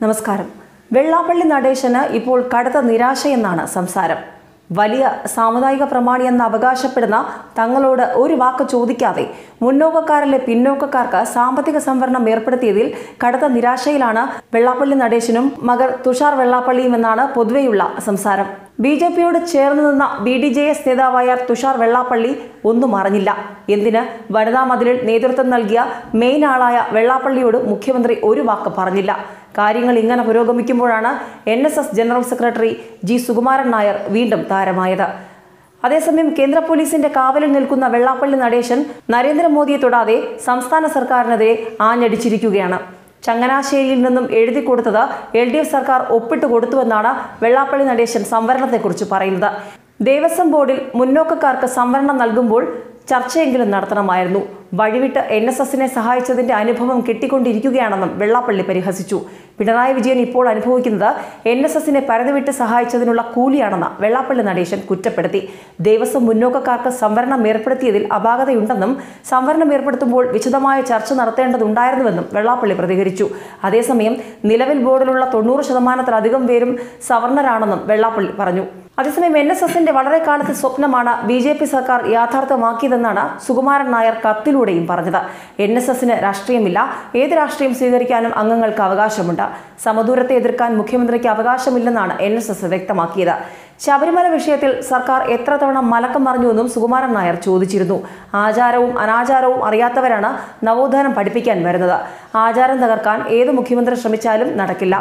നമസ്കാരം. വെള്ളാപ്പള്ളി നടേശന് ഇപ്പോൾ കടുത്ത നിരാശയെന്നാണ് സംസാരം. വലിയ സാമുദായിക പ്രമാണി എന്ന് അവകാശപ്പെടുന്ന തങ്ങളോട് ഒരു വാക്ക് ചോദിക്കാതെ മുന്നോക്കക്കാരിലെ പിന്നോക്കക്കാർക്ക് സാമ്പത്തിക സംവരണം ഏർപ്പെടുത്തിയതിൽ കടുത്ത നിരാശയിലാണ് വെള്ളാപ്പള്ളി നടേശനും മകർ തുഷാർ വെള്ളാപ്പള്ളിയും എന്നാണ് പൊതുവെയുള്ള സംസാരം. ബി ജെ പിയോട് ചേർന്ന് നിന്ന ബി ഡി ജെ എസ് നേതാവായ തുഷാർ വെള്ളാപ്പള്ളി ഒന്നും അറിഞ്ഞില്ല. എന്തിന്? വനിതാ മതിലിൽ നേതൃത്വം നൽകിയ മെയിൻ ആളായ വെള്ളാപ്പള്ളിയോട് മുഖ്യമന്ത്രി ഒരു വാക്ക് പറഞ്ഞില്ല. കാര്യങ്ങൾ ഇങ്ങനെ പുരോഗമിക്കുമ്പോഴാണ് N general secretary G Sukumaran Nair വീണ്ടും താരമായത്. അതേസമയം കേന്ദ്ര പോലീസിന്റെ കാവലിൽ നിൽക്കുന്ന വെള്ളാപ്പള്ളി നടേശൻ നരേന്ദ്രമോദിയെ തൊടാതെ സംസ്ഥാന സർക്കാരിനെതിരെ ആഞ്ഞടിച്ചിരിക്കുകയാണ്. ചങ്ങനാശ്ശേരിയിൽ നിന്നും എഴുതി കൊടുത്തത് എൽ ഡി എഫ് സർക്കാർ ഒപ്പിട്ട് കൊടുത്തുവെന്നാണ് വെള്ളാപ്പള്ളി നടേശൻ സംവരണത്തെക്കുറിച്ച് പറയുന്നത്. ദേവസ്വം ബോർഡിൽ മുന്നോക്കക്കാർക്ക് സംവരണം നൽകുമ്പോൾ ചർച്ചയെങ്കിലും നടത്തണമായിരുന്നു. വഴിവിട്ട് എൻ എസ് എസിനെ സഹായിച്ചതിന്റെ അനുഭവം കിട്ടിക്കൊണ്ടിരിക്കുകയാണെന്നും വെള്ളാപ്പള്ളി പരിഹസിച്ചു. പിണറായി വിജയൻ ഇപ്പോൾ അനുഭവിക്കുന്നത് എൻ എസ് എസിനെ പരതുവിട്ട് സഹായിച്ചതിനുള്ള കൂലിയാണെന്ന് വെള്ളാപ്പള്ളി നടേശൻ കുറ്റപ്പെടുത്തി. ദേവസ്വം മുന്നോക്കക്കാർക്ക് സംവരണം ഏർപ്പെടുത്തിയതിൽ അപാകതയുണ്ടെന്നും സംവരണം ഏർപ്പെടുത്തുമ്പോൾ വിശദമായ ചർച്ച നടത്തേണ്ടതുണ്ടായിരുന്നുവെന്നും വെള്ളാപ്പള്ളി പ്രതികരിച്ചു. അതേസമയം നിലവിൽ ബോർഡിലുള്ള തൊണ്ണൂറ് ശതമാനത്തിലധികം പേരും സവർണരാണെന്നും വെള്ളാപ്പള്ളി പറഞ്ഞു. അതേസമയം എൻ എസ് എസിന്റെ വളരെ കാലത്തെ സ്വപ്നമാണ് ബി ജെ പി സർക്കാർ യാഥാർത്ഥ്യമാക്കിയതെന്നാണ് സുകുമാരൻ നായർ കത്തിലൂടെയും പറഞ്ഞത്. എൻ എസ് എസിന് രാഷ്ട്രീയമില്ല. ഏത് രാഷ്ട്രീയം സ്വീകരിക്കാനും അംഗങ്ങൾക്ക് അവകാശമുണ്ട്. സമദൂരത്തെ എതിർക്കാൻ മുഖ്യമന്ത്രിക്ക് അവകാശമില്ലെന്നാണ് എൻ എസ് എസ് വ്യക്തമാക്കിയത്. ശബരിമല വിഷയത്തിൽ സർക്കാർ എത്ര തവണ മലക്കം മറിഞ്ഞുവെന്നും സുകുമാരൻ നായർ ചോദിച്ചിരുന്നു. ആചാരവും അനാചാരവും അറിയാത്തവരാണ് നവോത്ഥാനം പഠിപ്പിക്കാൻ വരുന്നത്. ആചാരം തകർക്കാൻ ഏത് മുഖ്യമന്ത്രി ശ്രമിച്ചാലും നടക്കില്ല.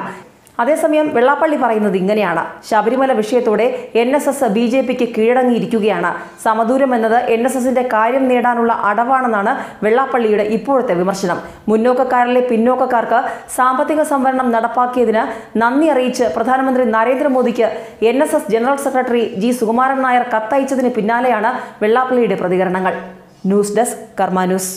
അതേസമയം വെള്ളാപ്പള്ളി പറയുന്നത് ഇങ്ങനെയാണ്. Sabarimala വിഷയത്തോടെ N S S B J പിക്ക് കീഴടങ്ങിയിരിക്കുകയാണ്. സമദൂരം എന്നത് എൻ എസ് എസിന്റെ കാര്യം നേടാനുള്ള അടവാണെന്നാണ് വെള്ളാപ്പള്ളിയുടെ ഇപ്പോഴത്തെ വിമർശനം. മുന്നോക്കക്കാരിലെ പിന്നോക്കക്കാർക്ക് സാമ്പത്തിക സംവരണം നടപ്പാക്കിയതിന് നന്ദി അറിയിച്ച് പ്രധാനമന്ത്രി നരേന്ദ്രമോദിക്ക് N S S general secretary G Sukumaran Nair കത്തയച്ചതിന് പിന്നാലെയാണ് വെള്ളാപ്പള്ളിയുടെ പ്രതികരണങ്ങൾ. News desk Karma news.